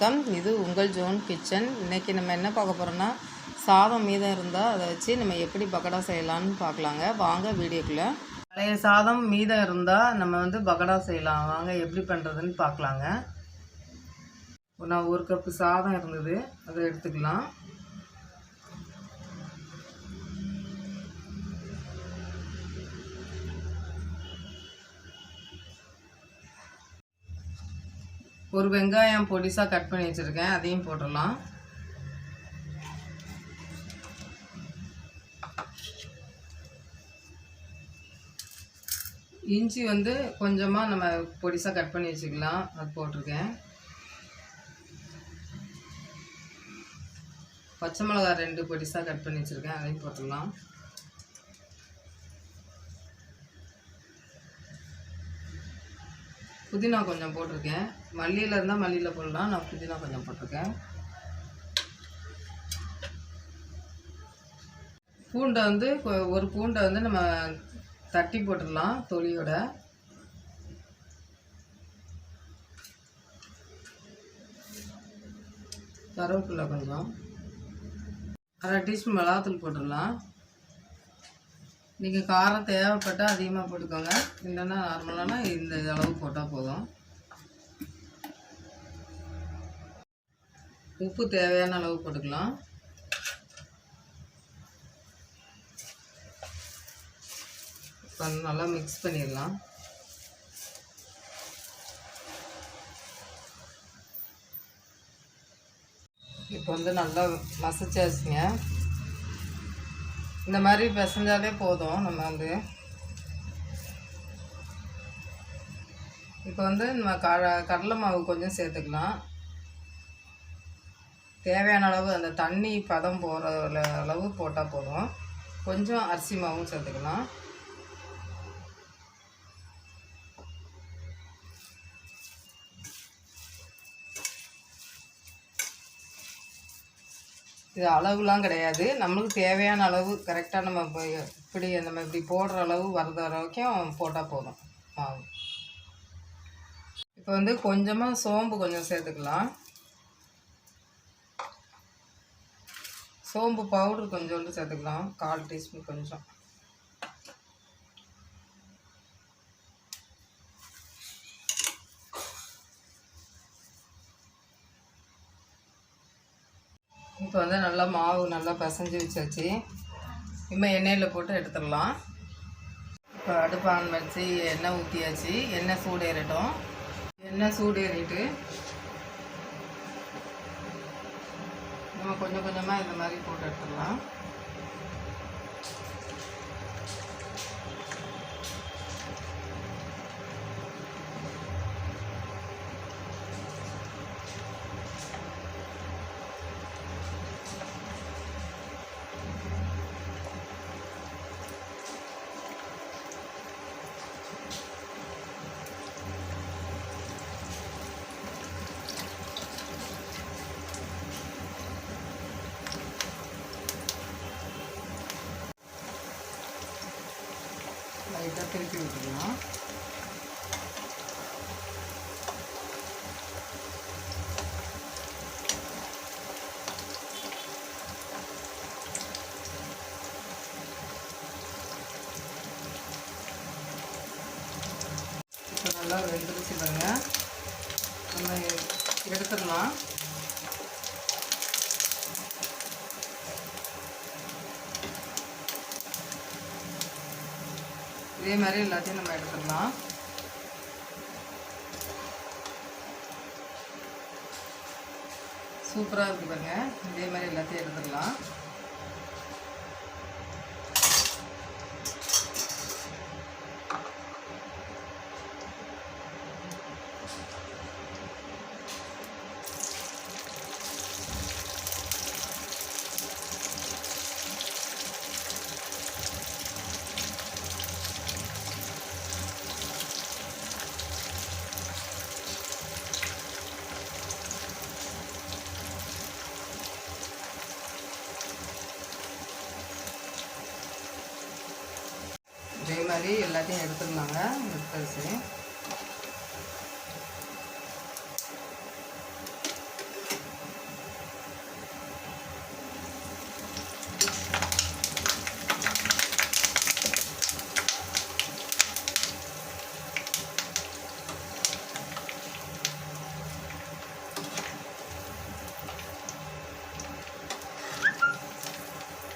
வணக்கம். இது உங்கள் ஜோன் கிச்சன். இன்றைக்கி நம்ம என்ன பார்க்க போகிறோன்னா சாதம் மீதம் இருந்தால் அதை வச்சு நம்ம எப்படி பகடா செய்யலாம்னு பார்க்கலாங்க. வாங்க வீடியோக்குள்ளே. பழைய சாதம் மீதம் இருந்தால் நம்ம வந்து பகடா செய்யலாம். வாங்க எப்படி பண்ணுறதுன்னு பார்க்கலாங்க. நான் ஒரு கப்பு சாதம் இருந்தது. அதை எடுத்துக்கலாம். ஒரு வெங்காயம் பொடிசாக கட் பண்ணி வச்சுருக்கேன் அதையும் போட்டுடலாம். இஞ்சி வந்து கொஞ்சமாக நம்ம பொடிசாக கட் பண்ணி வச்சுக்கலாம் அது போட்டிருக்கேன். பச்சை மிளகா ரெண்டு பொடிசாக கட் பண்ணி வச்சுருக்கேன் அதையும் போட்டுடலாம். புதினா கொஞ்சம் போட்டிருக்கேன். மல்லியில் இருந்தால் மல்லியில் போடலாம். நான் புதினா கொஞ்சம் போட்டிருக்கேன். பூண்டை வந்து ஒரு பூண்டை வந்து நம்ம தட்டி போட்டுடலாம் தொலியோட கருவேப்பிலை கொஞ்சம். அரை டீஸ்பூன் மிளகாத்தூள் போட்டுடலாம். நீங்கள் காரம் தேவைப்பட்டால் அதிகமாக போட்டுக்கோங்க. இல்லைன்னா நார்மலானா இந்த அளவு போட்டால் போதும். உப்பு தேவையான அளவு போட்டுக்கலாம். நல்லா மிக்ஸ் பண்ணிடலாம். இப்போ வந்து நல்லா மசிச்சாச்சுங்க. இந்த மாதிரி பிசைஞ்சாலே போதும். நம்ம வந்து இப்போ வந்து நம்ம க கடலை மாவு கொஞ்சம் சேர்த்துக்கலாம். தேவையான அளவு அந்த தண்ணி பதம் போகிற அளவு போட்டால் போதும். கொஞ்சம் அரிசி மாவும் சேர்த்துக்கலாம். இது அளவுலாம் கிடையாது. நம்மளுக்கு தேவையான அளவு கரெக்டாக நம்ம இப்போ இப்படி நம்ம இப்படி போடுற அளவு வர்ற வரைக்கும் போட்டால் போதும் மாவு. இப்போ வந்து கொஞ்சமாக சோம்பு கொஞ்சம் சேர்த்துக்கலாம். சோம்பு பவுடர் கொஞ்சோண்டு சேர்த்துக்கலாம். கால் டீஸ்பூன் கொஞ்சம். இப்போ வந்து நல்லா மாவு நல்லா பிசைஞ்சு வச்சாச்சு. இப்போ எண்ணெயில் போட்டு எடுத்துடலாம். இப்போ அடுப்பு ஆன் வச்சு எண்ணெய் ஊற்றியாச்சு எண்ணெய் சூடு ஏறட்டும் எண்ணெய் சூடு ஏறிட்டு நம்ம கொஞ்சம் கொஞ்சமாக இந்த மாதிரி போட்டு எடுத்துடலாம். லைட்டாக திருப்பி விட்டுக்கலாம் இப்போ நல்லா வெந்துருச்சு பாருங்க. நம்ம எடுத்துடலாம். இதே மாதிரி எல்லாத்தையும் நம்ம எடுத்துடலாம். சூப்பராக இருக்குது பாருங்க. இதே மாதிரி எல்லாத்தையும் எடுத்துடலாம் இதே மாதிரி எல்லாத்தையும் எடுத்துருந்தாங்க. எடுத்தாச்சு.